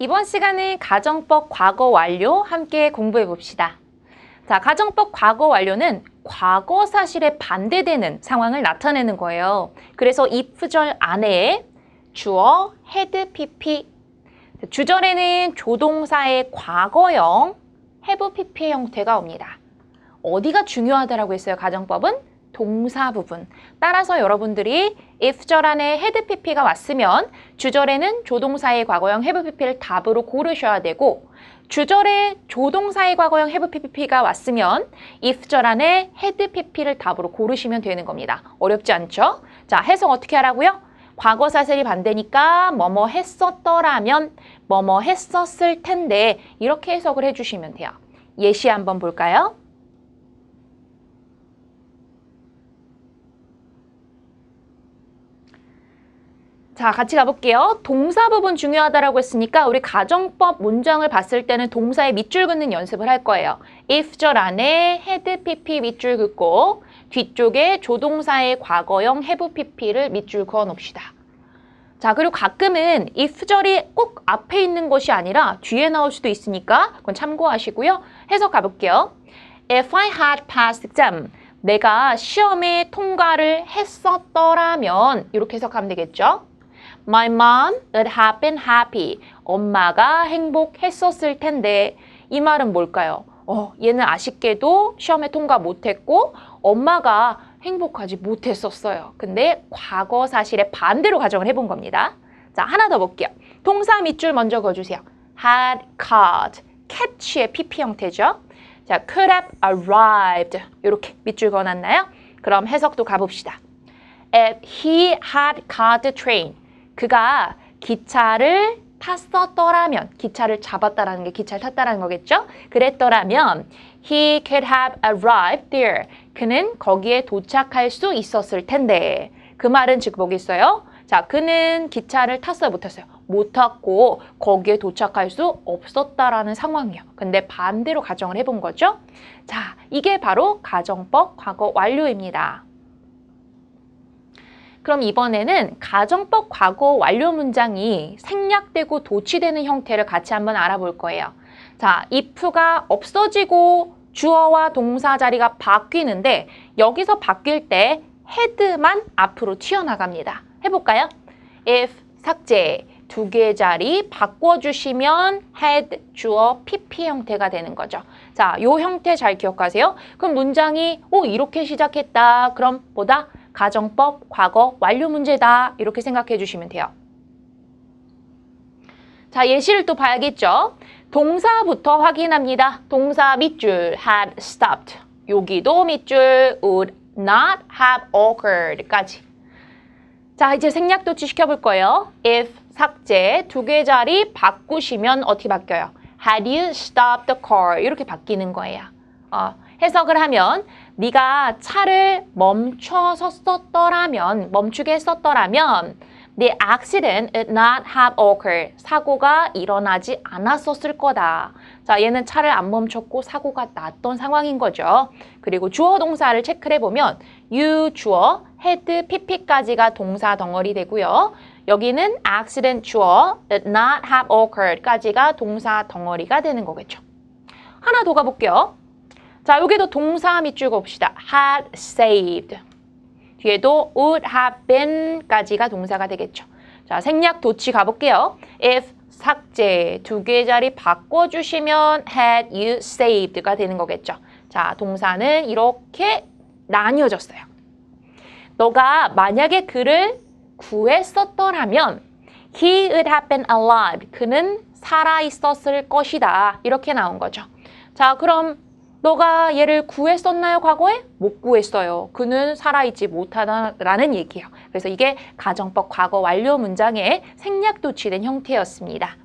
이번 시간은 가정법 과거 완료 함께 공부해 봅시다. 자, 가정법 과거 완료는 과거 사실에 반대되는 상황을 나타내는 거예요. 그래서 if절 안에 주어, had, pp. 주절에는 조동사의 과거형, have, pp의 형태가 옵니다. 어디가 중요하다라고 했어요, 가정법은? 동사 부분. 따라서 여러분들이 if절 안에 had, pp가 왔으면 주절에는 조동사의 과거형 have, pp를 답으로 고르셔야 되고 주절에 조동사의 과거형 have, pp가 왔으면 if절 안에 had, pp를 답으로 고르시면 되는 겁니다. 어렵지 않죠? 자, 해석 어떻게 하라고요? 과거 사슬이 반대니까 뭐뭐 했었더라면 뭐뭐 했었을 텐데 이렇게 해석을 해주시면 돼요. 예시 한번 볼까요? 자, 같이 가볼게요. 동사 부분 중요하다라고 했으니까 우리 가정법 문장을 봤을 때는 동사의 밑줄 긋는 연습을 할 거예요. if절 안에 had, pp 밑줄 긋고 뒤쪽에 조동사의 과거형 have, pp를 밑줄 그어 놓읍시다. 자, 그리고 가끔은 if절이 꼭 앞에 있는 것이 아니라 뒤에 나올 수도 있으니까 그건 참고하시고요. 해석 가볼게요. If I had passed exam, 내가 시험에 통과를 했었더라면 이렇게 해석하면 되겠죠. My mom would have been happy. 엄마가 행복했었을 텐데 이 말은 뭘까요? 어, 얘는 아쉽게도 시험에 통과 못했고 엄마가 행복하지 못했었어요. 근데 과거 사실의 반대로 가정을 해본 겁니다. 자, 하나 더 볼게요. 동사 밑줄 먼저 그어주세요. had caught, catch의 pp 형태죠. 자, could have arrived 이렇게 밑줄 그어놨나요? 그럼 해석도 가봅시다. If he had caught the train, 그가 기차를 탔었더라면, 기차를 잡았다라는 게 기차를 탔다라는 거겠죠? 그랬더라면 he could have arrived there. 그는 거기에 도착할 수 있었을 텐데. 그 말은 즉 뭐겠어요? 자, 그는 기차를 탔어요, 못 탔어요? 못 탔고 거기에 도착할 수 없었다라는 상황이에요. 근데 반대로 가정을 해본 거죠. 자, 이게 바로 가정법 과거 완료입니다. 그럼 이번에는 가정법 과거 완료 문장이 생략되고 도치되는 형태를 같이 한번 알아볼 거예요. 자, if가 없어지고 주어와 동사 자리가 바뀌는데 여기서 바뀔 때 had만 앞으로 튀어나갑니다. 해볼까요? if 삭제 두 개의 자리 바꿔주시면 had 주어 pp 형태가 되는 거죠. 자, 요 형태 잘 기억하세요. 그럼 문장이 오 이렇게 시작했다. 그럼 보다 가정법 과거 완료 문제다. 이렇게 생각해 주시면 돼요. 자, 예시를 또 봐야겠죠. 동사부터 확인합니다. 동사 밑줄 had stopped. 여기도 밑줄 would not have occurred까지. 자, 이제 생략 도치 시켜볼 거예요. if 삭제 두 개 자리 바꾸시면 어떻게 바뀌어요? Had you stopped the car? 이렇게 바뀌는 거예요. 어, 해석을 하면 네가 차를 멈춰 섰었더라면 멈추게 했었더라면 the accident would not have occurred. 사고가 일어나지 않았었을 거다. 자, 얘는 차를 안 멈췄고 사고가 났던 상황인 거죠. 그리고 주어 동사를 체크를 해보면 you 주어, had, pp까지가 동사 덩어리 되고요. 여기는 accident 주어, did not have occurred까지가 동사 덩어리가 되는 거겠죠. 하나 더 가볼게요. 자, 여기도 동사 밑줄 봅시다. had saved. 뒤에도 would have been까지가 동사가 되겠죠. 자, 생략 도치 가볼게요. if 삭제 두 개의 자리 바꿔주시면 had you saved가 되는 거겠죠. 자, 동사는 이렇게 나뉘어졌어요. 너가 만약에 그를 구했었더라면 he would have been alive. 그는 살아 있었을 것이다. 이렇게 나온 거죠. 자, 그럼 너가 얘를 구했었나요, 과거에? 못 구했어요. 그는 살아있지 못하다라는 얘기예요. 그래서 이게 가정법 과거 완료 문장의 생략 도치된 형태였습니다.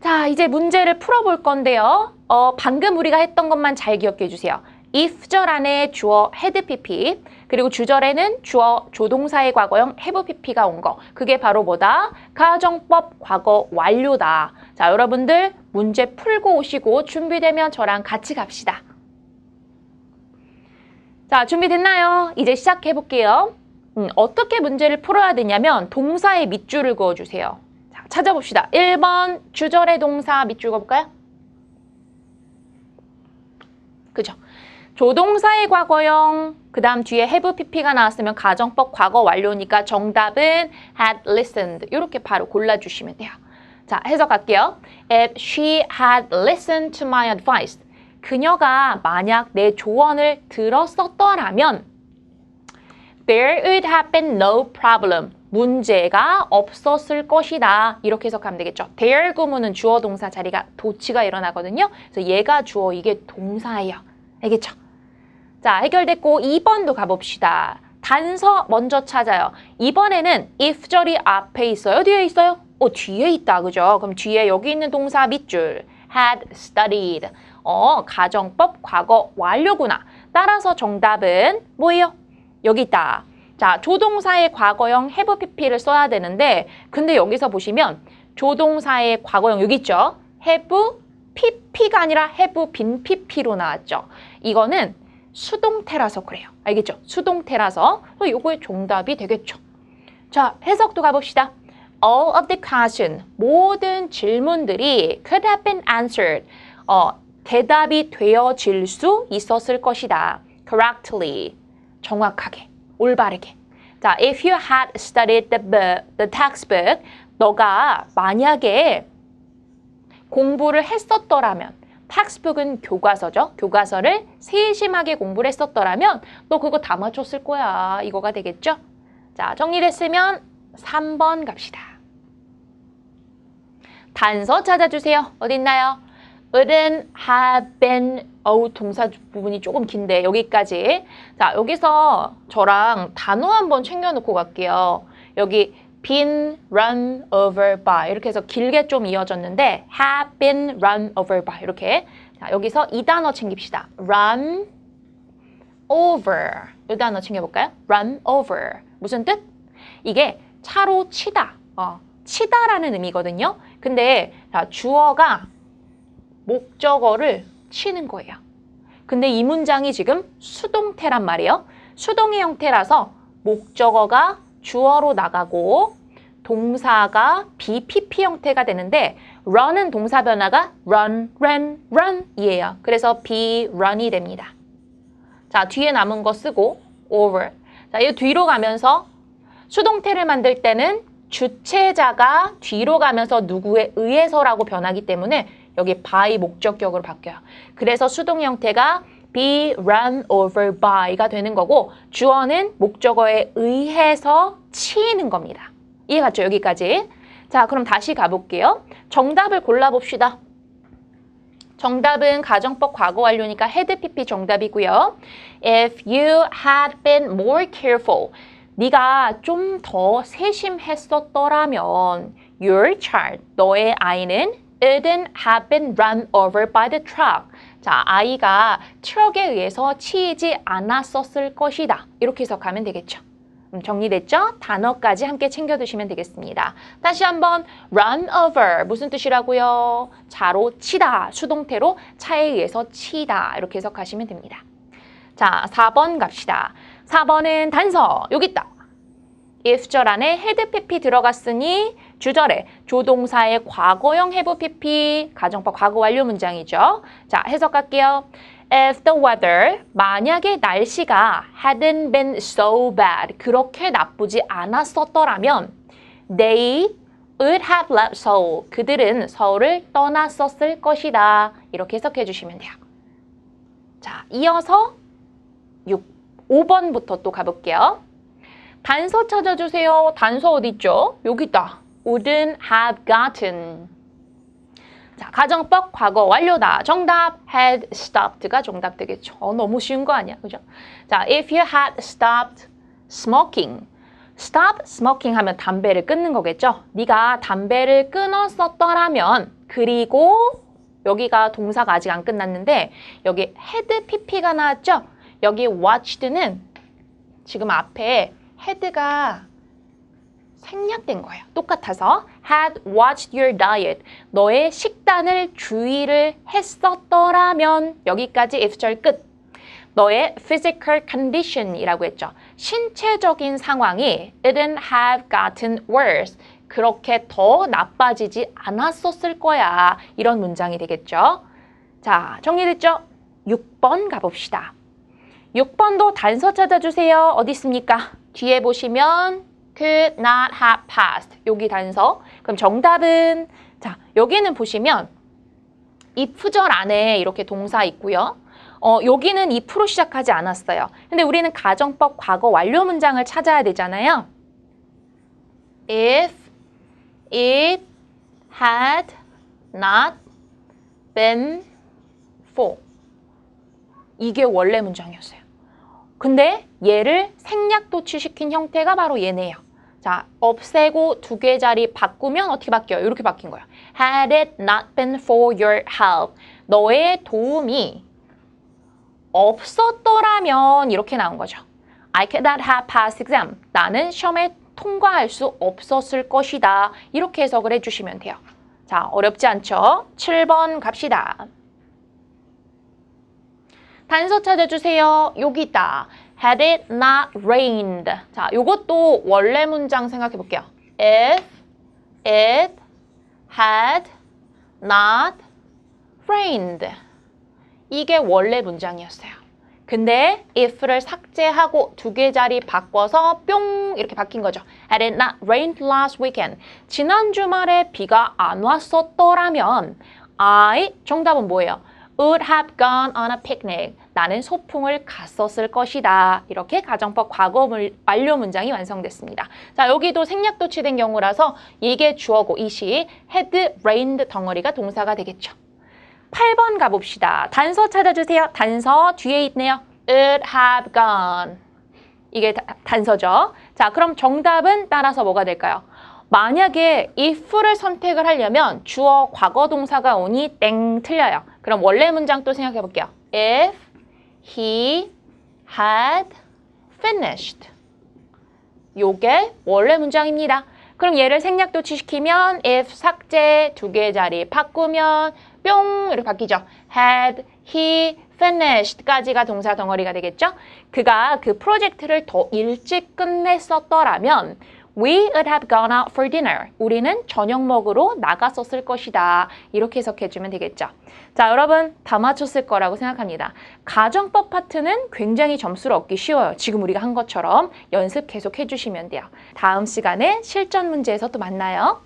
자, 이제 문제를 풀어볼 건데요. 어, 방금 우리가 했던 것만 잘 기억해 주세요. if절 안에 주어 had pp 그리고 주절에는 주어 조동사의 과거형 have pp가 온 거. 그게 바로 뭐다? 가정법 과거 완료다. 자, 여러분들 문제 풀고 오시고 준비되면 저랑 같이 갑시다. 자, 준비됐나요? 이제 시작해 볼게요. 음, 어떻게 문제를 풀어야 되냐면 동사의 밑줄을 그어 주세요. 자, 찾아봅시다. 1번 주절의 동사 밑줄 그어볼까요? 그죠? 조동사의 과거형, 그 다음 뒤에 have pp가 나왔으면 가정법 과거 완료니까 정답은 had listened. 이렇게 바로 골라주시면 돼요. 자, 해석할게요. If she had listened to my advice. 그녀가 만약 내 조언을 들었었더라면 there would have been no problem. 문제가 없었을 것이다. 이렇게 해석하면 되겠죠. there 구문은 주어 동사 자리가 도치가 일어나거든요. 그래서 얘가 주어 이게 동사예요. 알겠죠? 자, 해결됐고 2번도 가봅시다. 단서 먼저 찾아요. 이번에는 if절이 앞에 있어요? 뒤에 있어요? 어, 뒤에 있다. 그죠? 그럼 뒤에 여기 있는 동사 밑줄 had studied. 어, 가정법 과거 완료구나. 따라서 정답은 뭐예요? 여기 있다. 자, 조동사의 과거형 have pp를 써야 되는데 근데 여기서 보시면 조동사의 과거형 여기 있죠? have pp가 아니라 have been pp로 나왔죠. 이거는 수동태라서 그래요. 알겠죠? 수동태라서 이거의 정답이 되겠죠. 자, 해석도 가봅시다. All of the question, 모든 질문들이 could have been answered. 어, 대답이 되어질 수 있었을 것이다. correctly, 정확하게, 올바르게. 자, if you had studied the book, the textbook, 너가 만약에 공부를 했었더라면 텍스북은 교과서죠. 교과서를 세심하게 공부를 했었더라면 너 그거 다 맞췄을 거야. 이거가 되겠죠? 자, 정리됐으면 3번 갑시다. 단서 찾아주세요. 어딨나요? wouldn't have been 어우 동사 부분이 조금 긴데 여기까지. 자 여기서 저랑 단어 한번 챙겨놓고 갈게요. 여기 been run over by. 이렇게 해서 길게 좀 이어졌는데 have been run over by. 이렇게. 자 여기서 이 단어 챙깁시다. run over. 이 단어 챙겨볼까요? run over. 무슨 뜻? 이게 차로 치다. 어, 치다라는 의미거든요 근데 자, 주어가 목적어를 치는 거예요. 근데 이 문장이 지금 수동태란 말이에요. 수동의 형태라서 목적어가 주어로 나가고 동사가 BPP 형태가 되는데 run은 동사 변화가 run, ran, run 이에요. 그래서 be run이 됩니다. 자, 뒤에 남은 거 쓰고 over. 자, 이 뒤로 가면서 수동태를 만들 때는 주체자가 뒤로 가면서 누구에 의해서라고 변하기 때문에 여기 by 목적격으로 바뀌어요. 그래서 수동 형태가 be run over by가 되는 거고 주어는 목적어에 의해서 치이는 겁니다. 이해 갔죠? 여기까지. 자, 그럼 다시 가볼게요. 정답을 골라봅시다. 정답은 가정법 과거 완료니까 had pp 정답이고요. If you had been more careful, 네가 좀 더 세심했었더라면 your child, 너의 아이는 wouldn't have been run over by the truck. 자, 아이가 트럭에 의해서 치이지 않았었을 것이다. 이렇게 해석하면 되겠죠. 음, 정리됐죠? 단어까지 함께 챙겨두시면 되겠습니다. 다시 한번 run over 무슨 뜻이라고요? 차로 치다, 수동태로 차에 의해서 치다 이렇게 해석하시면 됩니다. 자, 4번 갑시다. 4번은 단서 여기 있다. if절 안에 had pp 들어갔으니 주절에 조동사의 과거형 have pp 가정법 과거 완료 문장이죠. 자, 해석할게요. If the weather, 만약에 날씨가 hadn't been so bad, 그렇게 나쁘지 않았었더라면 they would have left Seoul. 그들은 서울을 떠났었을 것이다. 이렇게 해석해 주시면 돼요. 자, 이어서 6, 5번부터 또 가볼게요. 단서 찾아주세요. 단서 어디 있죠? 여기 있다. wouldn't have gotten. 자, 가정법 과거 완료다. 정답 had stopped가 정답 되겠죠. 어, 너무 쉬운 거 아니야? 그죠? 자, if you had stopped smoking. stop smoking 하면 담배를 끊는 거겠죠? 네가 담배를 끊었었더라면 그리고 여기가 동사가 아직 안 끝났는데 여기 had pp가 나왔죠? 여기 watched는 지금 앞에 had가 생략된 거예요. 똑같아서 had watched your diet. 너의 식단을 주의를 했었더라면 여기까지 if절 끝. 너의 physical condition이라고 했죠. 신체적인 상황이 didn't have gotten worse. 그렇게 더 나빠지지 않았었을 거야. 이런 문장이 되겠죠. 자, 정리됐죠? 6번 가봅시다. 6번도 단서 찾아주세요. 어디 있습니까? 뒤에 보시면 could not have passed. 여기 단서. 그럼 정답은 자, 여기는 보시면 이 fu절 안에 이렇게 동사 있고요. 어, 여기는 if로 시작하지 않았어요. 근데 우리는 가정법 과거 완료 문장을 찾아야 되잖아요. If it had not been for 이게 원래 문장이었어요. 근데 얘를 생략도취시킨 형태가 바로 얘네요. 자, 없애고 두 개 자리 바꾸면 어떻게 바뀌어요? 이렇게 바뀐 거예요. Had it not been for your help. 너의 도움이 없었더라면 이렇게 나온 거죠. I could not have passed exam. 나는 시험에 통과할 수 없었을 것이다. 이렇게 해석을 해주시면 돼요. 자, 어렵지 않죠? 7번 갑시다. 단서 찾아주세요. 여기 있다. Had it not rained. 자, 요것도 원래 문장 생각해 볼게요. If it had not rained. 이게 원래 문장이었어요. 근데 if를 삭제하고 두 개 자리 바꿔서 뿅 이렇게 바뀐 거죠. Had it not rained last weekend. 지난 주말에 비가 안 왔었더라면 I 정답은 뭐예요? Would have gone on a picnic. 나는 소풍을 갔었을 것이다. 이렇게 가정법 과거 물- 완료 문장이 완성됐습니다. 자, 여기도 생략도취된 경우라서 이게 주어고 이 시 had rained 덩어리가 동사가 되겠죠. 8번 가봅시다. 단서 찾아주세요. 단서 뒤에 있네요. It have gone. 이게 다- 단서죠. 자, 그럼 정답은 따라서 뭐가 될까요? 만약에 if를 선택을 하려면 주어 과거 동사가 오니 땡 틀려요. 그럼 원래 문장 또 생각해 볼게요. If he had finished. 요게 원래 문장입니다. 그럼 얘를 생략도취시키면 if 삭제 두개 자리 바꾸면 뿅 이렇게 바뀌죠. had he finished까지가 동사 덩어리가 되겠죠. 그가 그 프로젝트를 더 일찍 끝냈었더라면 we would have gone out for dinner. 우리는 저녁 먹으러 나갔었을 것이다. 이렇게 해석해주면 되겠죠. 자, 여러분 다 맞췄을 거라고 생각합니다. 가정법 파트는 굉장히 점수를 얻기 쉬워요. 지금 우리가 한 것처럼 연습 계속 해주시면 돼요. 다음 시간에 실전 문제에서 또 만나요.